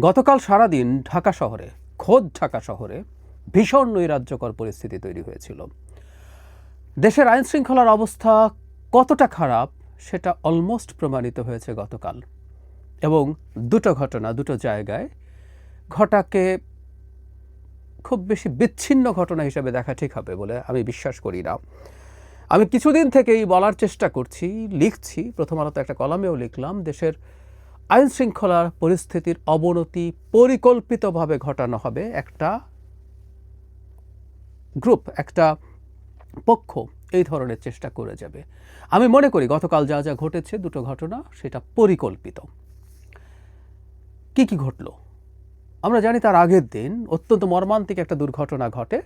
গতকাল সারাদিন ঢাকা শহরে, খোদ ঢাকা শহরে ভীষণ নৈরাজ্যকর পরিস্থিতি তৈরি হয়েছিল। দেশের আইন শৃঙ্খলার অবস্থা কতটা খারাপ, সেটা অলমোস্ট প্রমাণিত হয়েছে গতকাল। এবং দুটো ঘটনা, দুটো জায়গায় ঘটাকে খুব বেশি বিচ্ছিন্ন ঘটনা হিসেবে দেখা ঠিক হবে বলে আমি বিশ্বাস করি না। আমি কিছুদিন থেকেই বলার চেষ্টা করছি, লিখছি, প্রথম আলোতে একটা কলামেও লিখলাম, দেশের আইন শৃঙ্খলার পরিস্থিতির অবনতি পরিকল্পিতভাবে ঘটানো হবে একটা গ্রুপ, একটা পক্ষ এই ধরনের চেষ্টা করে যাবে। আমি মনে করি গতকাল যা যা ঘটেছে, দুটো ঘটনা, সেটা পরিকল্পিত। কি কি ঘটলো? আমরা জানি তার আগের দিন অত্যন্ত মর্মান্তিক একটা দুর্ঘটনা ঘটে।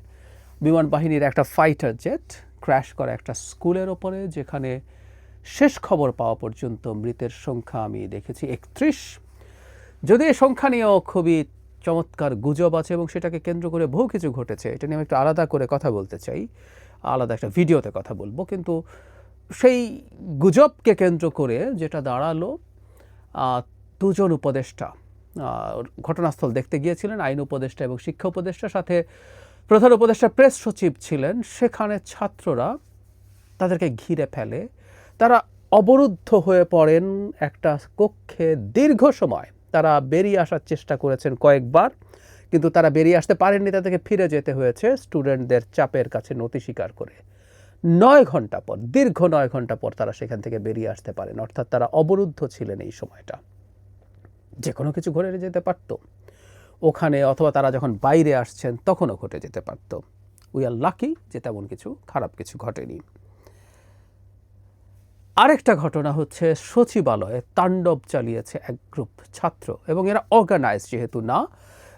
বিমান বাহিনীর একটা ফাইটার জেট ক্র্যাশ করে একটা স্কুলের ওপরে, যেখানে শেষ খবর পাওয়া পর্যন্ত মৃতের সংখ্যা আমি দেখেছি একত্রিশ। যদি এই সংখ্যা নিয়েও খুবই চমৎকার গুজব আছে এবং সেটাকে কেন্দ্র করে বহু কিছু ঘটেছে, এটা নিয়ে আমি একটু আলাদা করে কথা বলতে চাই, আলাদা একটা ভিডিওতে কথা বলব। কিন্তু সেই গুজবকে কেন্দ্র করে যেটা দাঁড়াল দুজন উপদেষ্টা ঘটনাস্থল দেখতে গিয়েছিলেন, আইন উপদেষ্টা এবং শিক্ষা উপদেষ্টা, সাথে প্রধান উপদেষ্টা প্রেস সচিব ছিলেন। সেখানে ছাত্ররা তাদেরকে ঘিরে ফেলে তারা অবরুদ্ধ হয়ে পড়েন একটা কক্ষে দীর্ঘ সময়। তারা বেরিয়ে আসার চেষ্টা করেছেন কয়েকবার, কিন্তু তারা বেরিয়ে আসতে পারেননি তাদেরকে ফিরে যেতে হয়েছে স্টুডেন্টদের চাপের কাছে নতি স্বীকার করে। নয় ঘণ্টা পর, দীর্ঘ নয় ঘণ্টা পর তারা সেখান থেকে বেরিয়ে আসতে পারেন, অর্থাৎ তারা অবরুদ্ধ ছিলেন এই সময়টা। যে কোনো কিছু ঘটে যেতে পারত। ওখানে অথবা তারা যখন বাইরে আসছেন, তখনও ঘটে যেতে পারত। উই আর লাকি যে তেমন কিছু, খারাপ কিছু ঘটেনি। আরেকটা ঘটনা হচ্ছে, সচিবালয়ে তাণ্ডব চালিয়েছে এক গ্রুপ ছাত্র এবং এরা অর্গানাইজ যেহেতু না,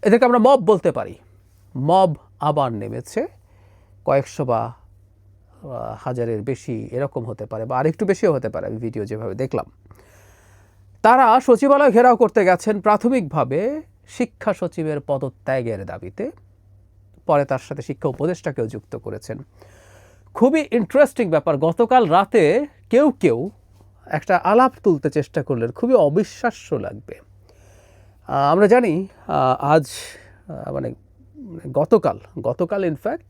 এদেরকে আমরা মব বলতে পারি। মব আবার নেমেছে, কয়েকশো বা হাজারের বেশি এরকম হতে পারে বা আরেকটু বেশিও হতে পারে, আমি ভিডিও যেভাবে দেখলাম। তারা সচিবালয় ঘেরাও করতে গেছেন প্রাথমিকভাবে শিক্ষা সচিবের পদত্যাগের দাবিতে, পরে তার সাথে শিক্ষা উপদেষ্টাকেও যুক্ত করেছেন। খুবই ইন্টারেস্টিং ব্যাপার। গতকাল রাতে কেউ কেউ একটা আলাপ তুলতে চেষ্টা করলেন, খুবই অবিশ্বাস্য লাগবে। আমরা জানি আজ মানে মানে গতকাল গতকাল ইনফ্যাক্ট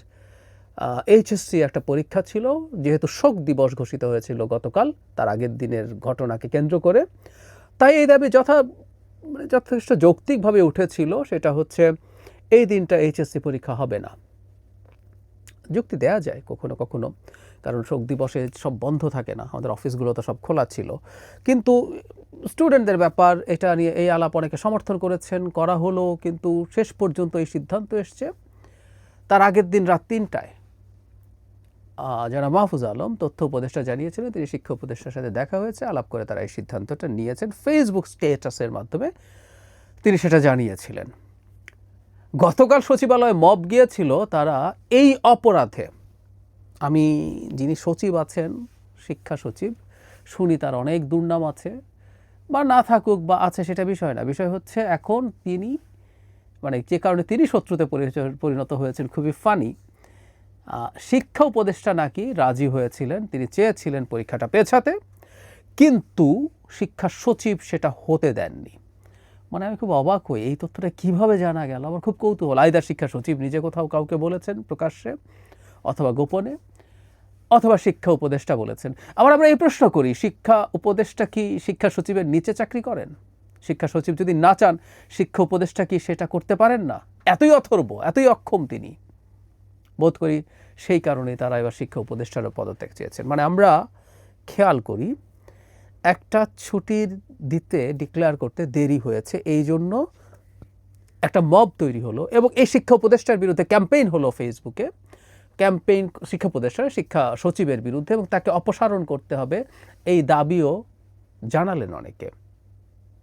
এইচএসসি একটা পরীক্ষা ছিল, যেহেতু শোক দিবস ঘোষিত হয়েছিল গতকাল, তার আগের দিনের ঘটনাকে কেন্দ্র করে। তাই এই দাবি যথা মানে যথেষ্ট যৌক্তিকভাবে উঠেছিল, সেটা হচ্ছে এই দিনটা এইচএসসি পরীক্ষা হবে না। যুক্তি দেয়া যায় কখনো কখনো। কারণ শোক দিবসে সব বন্ধ থাকে না, আমাদের অফিসগুলো তো সব খোলা ছিল। কিন্তু স্টুডেন্টদের ব্যাপার, এটা নিয়ে এই আলাপ অনেকে সমর্থন করেছেন, করা হলো, কিন্তু শেষ পর্যন্ত এই সিদ্ধান্ত এসছে। তার আগের দিন রাত তিনটায় যারা মাহফুজ আলম, তথ্য উপদেষ্টা জানিয়েছিলেন তিনি শিক্ষা উপদেষ্টার সাথে দেখা হয়েছে, আলাপ করে তারা এই সিদ্ধান্তটা নিয়েছেন। ফেসবুক স্টেটাসের মাধ্যমে তিনি সেটা জানিয়েছিলেন। গতকাল সচিবালয়ে মব গিয়েছিল তারা এই অপরাধে। আমি যিনি সচিব আছেন, শিক্ষা সচিব, শুনি তার অনেক দুর্নাম আছে, বা না থাকুক বা আছে সেটা বিষয় না। বিষয় হচ্ছে এখন তিনি মানে যে কারণে তিনি শত্রুতে পরিণত হয়েছেন, খুবই ফানি শিক্ষা উপদেষ্টা নাকি রাজি হয়েছিলেন, তিনি চেয়েছিলেন পরীক্ষাটা পেছাতে, কিন্তু শিক্ষা সচিব সেটা হতে দেননি। মানে আমি খুব অবাক হই, এই তথ্যটা কীভাবে জানা গেল? আমার খুব কৌতূহল। আইদার শিক্ষা সচিব নিজে কোথাও কাউকে বলেছেন প্রকাশ্যে অথবা গোপনে, অথবা শিক্ষা উপদেষ্টা বলেছেন। আবার আমরা এই প্রশ্ন করি, শিক্ষা উপদেষ্টা কি শিক্ষা সচিবের নিচে চাকরি করেন? শিক্ষা সচিব যদি না চান, শিক্ষা উপদেষ্টা কি সেটা করতে পারেন না? এতই অথর্ব, এতই অক্ষম তিনি। বোধ করি সেই কারণে তারা এবার শিক্ষা উপদেষ্টারও পদত্যাগ চেয়েছেন। মানে আমরা খেয়াল করি একটা ছুটির দিতে ডিক্লেয়ার করতে দেরি হয়েছে। এই জন্য একটা মব তৈরি হলো এবং এই শিক্ষা উপদেষ্টার বিরুদ্ধে ক্যাম্পেইন হলো ফেসবুকে ক্যাম্পেইন শিক্ষা উপদেষ্টার, শিক্ষা সচিবের বিরুদ্ধে এবং তাকে অপসারণ করতে হবে এই দাবিও জানালেন অনেকে।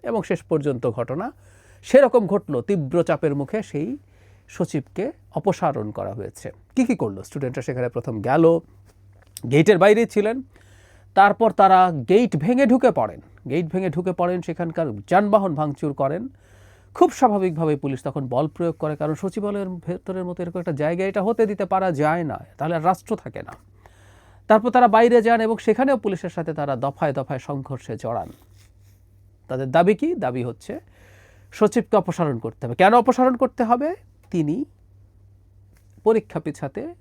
এবং শেষ পর্যন্ত ঘটনা, সেরকম ঘটলো, তীব্র চাপের মুখে সেই সচিবকে অপসারণ করা হয়েছে। কি কি করল? স্টুডেন্টরা সেখানে প্রথম গেল গেটের বাইরেই ছিলেন। তারপর তারা গেট ভেঙে ঢুকে পড়েন। গেট ভেঙে ঢুকে পড়েন, সেখানকার যানবাহন ভাঙচুর করেন। খুব স্বাভাবিকভাবে পুলিশ তখন বল প্রয়োগ করে, কারণ সচিবালয়ের ভেতরের মতো এরকম একটা জায়গা এটা হতে দিতে পারা যায় না, তাহলে রাষ্ট্র থাকে না। তারপর তারা বাইরে যান এবং সেখানেও পুলিশের সাথে তারা দফায় দফায় সংঘর্ষে জড়ান। তাদের দাবি কি? দাবি হচ্ছে সচিবকে অপসারণ করতে হবে। কেন অপসারণ করতে হবে? তিনি পরীক্ষা পিছাতে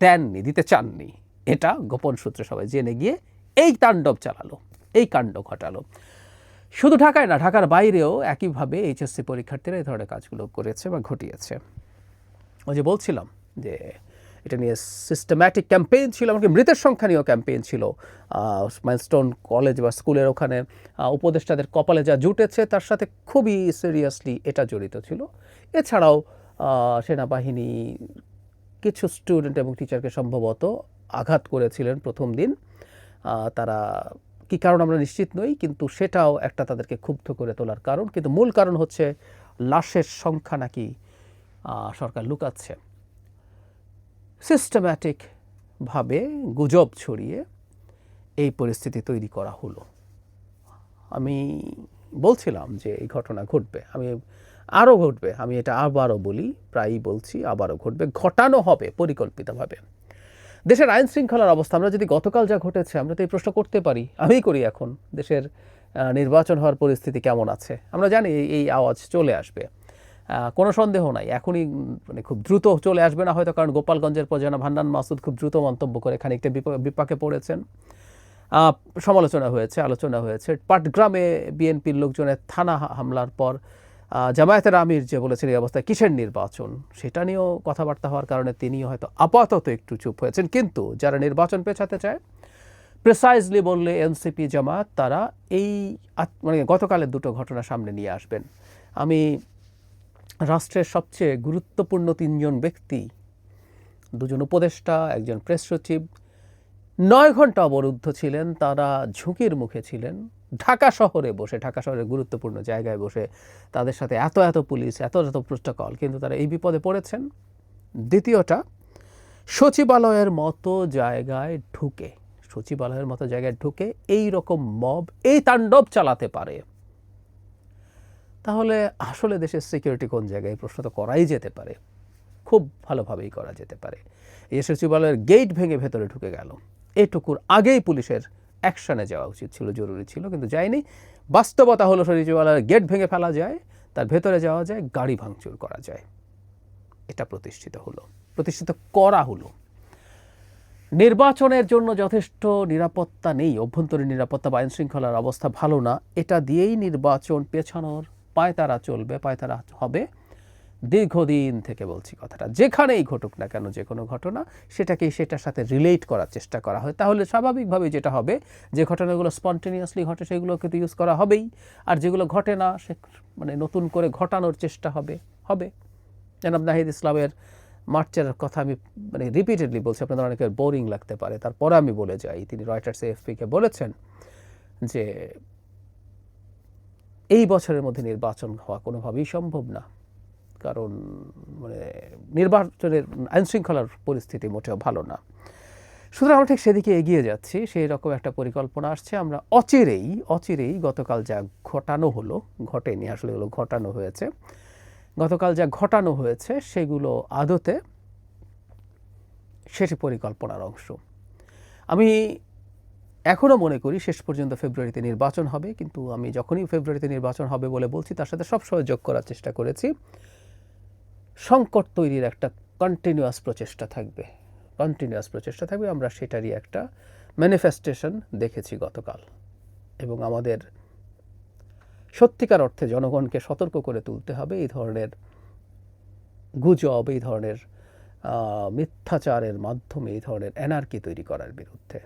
দেননি, দিতে চাননি। এটা গোপন সূত্রে সবাই জেনে গিয়ে এই তাণ্ডব চালালো, এই কাণ্ড ঘটালো। শুধু ঢাকায় না, ঢাকার বাইরেও একইভাবে এইচএসসি পরীক্ষার্থীরা এই ধরনের কাজগুলো করেছে বা ঘটিয়েছে। ওই যে বলছিলাম যে এটা নিয়ে সিস্টেম্যাটিক ক্যাম্পেইন ছিল, এমনকি মৃতের সংখ্যা নিয়েও ক্যাম্পেইন ছিল। মাইলস্টোন কলেজ বা স্কুলের ওখানে উপদেষ্টাদের কপালে যা জুটেছে, তার সাথে খুবই সিরিয়াসলি এটা জড়িত ছিল। এছাড়াও সেনাবাহিনী কিছু স্টুডেন্ট এবং টিচারকে সম্ভবত আঘাত করেছিলেন প্রথম দিন। তারা কি কারণ আমরা নিশ্চিত নই, কিন্তু সেটাও একটা তাদেরকে ক্ষুব্ধ করে তোলার কারণ। কিন্তু মূল কারণ হচ্ছে লাশের সংখ্যা নাকি সরকার লুকাচ্ছে। সিস্টেম্যাটিকভাবে গুজব ছড়িয়ে এই পরিস্থিতি তৈরি করা হলো। আমি বলছিলাম যে এই ঘটনা ঘটবে, আমি আরও ঘটবে, আমি এটা আবারও বলি, প্রায়ই বলছি, আবারও ঘটবে, ঘটানো হবে পরিকল্পিতভাবে। দেশের আইন শৃঙ্খলার অবস্থা, আমরা যদি গতকাল যা ঘটেছে, আমরা তো এই প্রশ্ন করতে পারি। আমিই করি এখন, দেশের নির্বাচন হওয়ার পরিস্থিতি কেমন আছে? আমরা জানি এই- আওয়াজ চলে আসবে। কোনো সন্দেহ নাই। এখনই মানে খুব দ্রুত চলে আসবে না হয়তো, কারণ গোপালগঞ্জের প্রজানা ভান্ডান মাসুদ খুব দ্রুত মন্তব্য করে খানিকটা বিপা- বিপাকে পড়েছেন। সমালোচনা হয়েছে, আলোচনা হয়েছে। পাটগ্রামে বিএনপির লোকজনের থানা হামলার পর জামায়াতের আমির যে বলেছেন এই অবস্থায় কিসের নির্বাচন? সেটা নিয়েও কথাবার্তা হওয়ার কারণে তিনিও হয়তো আপাতত একটু চুপ হয়েছেন। কিন্তু যারা নির্বাচন পেছাতে চায় প্রেসাইজলি বললে এনসিপি জামাত তারা এই মানে গতকালের দুটো ঘটনা সামনে নিয়ে আসবেন। আমি রাষ্ট্রের সবচেয়ে গুরুত্বপূর্ণ তিনজন ব্যক্তি, দুজন উপদেষ্টা, একজন প্রেস সচিব, নয় ঘণ্টা অবরুদ্ধ ছিলেন, তারা ঝুঁকির মুখে ছিলেন। ঢাকা শহরে বসে, ঢাকা শহরের গুরুত্বপূর্ণ জায়গায় বসে তাদের সাথে এত এত পুলিশ, এত এত প্রোটোকল কিন্তু তারা এই বিপদে পড়েছেন। দ্বিতীয়টা, সচিবালয়ের মতো জায়গায় ঢুকে, সচিবালয়ের মতো জায়গায় ঢুকে এই রকম মব, এই তাণ্ডব চালাতে পারে। তাহলে আসলে দেশের সিকিউরিটি কোন জায়গায়? প্রশ্ন তো করাই যেতে পারে। খুব ভালোভাবেই করা যেতে পারে। এই সচিবালয়ের গেট ভেঙে ভেতরে ঢুকে গেল। এটুকুর আগেই পুলিশের অ্যাকশনে যাওয়া উচিত ছিল, জরুরি ছিল, কিন্তু যায়নি। বাস্তবতা হলো সচিবালয়ের গেট ভেঙে ফেলা যায়, তার ভেতরে যাওয়া যায়, গাড়ি ভাঙচুর করা যায়। এটা প্রতিষ্ঠিত হলো, প্রতিষ্ঠিত করা হলো। নির্বাচনের জন্য যথেষ্ট নিরাপত্তা নেই, অভ্যন্তরীণ নিরাপত্তা বা আইন শৃঙ্খলার অবস্থা ভালো না। এটা দিয়েই নির্বাচন পেছানোর পায়তারা চলবে, পায়তারা হবে। দীর্ঘদিন থেকে বলছি কথাটা, যেখানেই ঘটুক না কেন যে কোনো ঘটনা সেটাকেই সেটার সাথে রিলেট করার চেষ্টা করা হয়। তাহলে স্বাভাবিকভাবে যেটা হবে, যে ঘটনাগুলো স্পন্টেনিয়াসলি ঘটে, সেগুলোকে তো ইউজ করা হবেই। আর যেগুলো ঘটে না, সে মানে নতুন করে ঘটানোর চেষ্টা হবে হবে। জনাব নাহিদ ইসলামের মার্চের কথা আমি মানে রিপিটেডলি বলছি, আপনাদের অনেকের বোরিং লাগতে পারে। তারপরে আমি বলে যাই, তিনি রয়টার্স এফপিকে বলেছেন যে, এই বছরের মধ্যে নির্বাচন হওয়া কোনোভাবেই সম্ভব না। কারণ মানে নির্বাচনের আইনশৃঙ্খলার পরিস্থিতি মোটেও ভালো না। সুতরাং আমরা ঠিক সেদিকে এগিয়ে যাচ্ছি, সেই রকম একটা পরিকল্পনা আসছে। আমরা অচিরেই অচিরেই গতকাল যা ঘটানো হলো, ঘটেনি, আসলে এগুলো ঘটানো হয়েছে। গতকাল যা ঘটানো হয়েছে, সেগুলো আদতে সেটি পরিকল্পনার অংশ। আমি এখনও মনে করি শেষ পর্যন্ত ফেব্রুয়ারিতে নির্বাচন হবে, কিন্তু আমি যখনই ফেব্রুয়ারিতে নির্বাচন হবে বলে বলছি, তার সাথে সবসময় যোগ করার চেষ্টা করেছি। সংকট তৈরির একটা কন্টিনিউয়াস প্রচেষ্টা থাকবে। কন্টিনিউয়াস প্রচেষ্টা থাকবে, আমরা সেটারই একটা ম্যানিফেস্টেশন দেখেছি গতকাল। এবং আমাদের সত্যিকার অর্থে জনগণকে সতর্ক করে তুলতে হবে এই ধরনের গুজব, এই ধরনের মিথ্যাচারের মাধ্যমে, এই ধরনের এনার্কি তৈরি করার বিরুদ্ধে।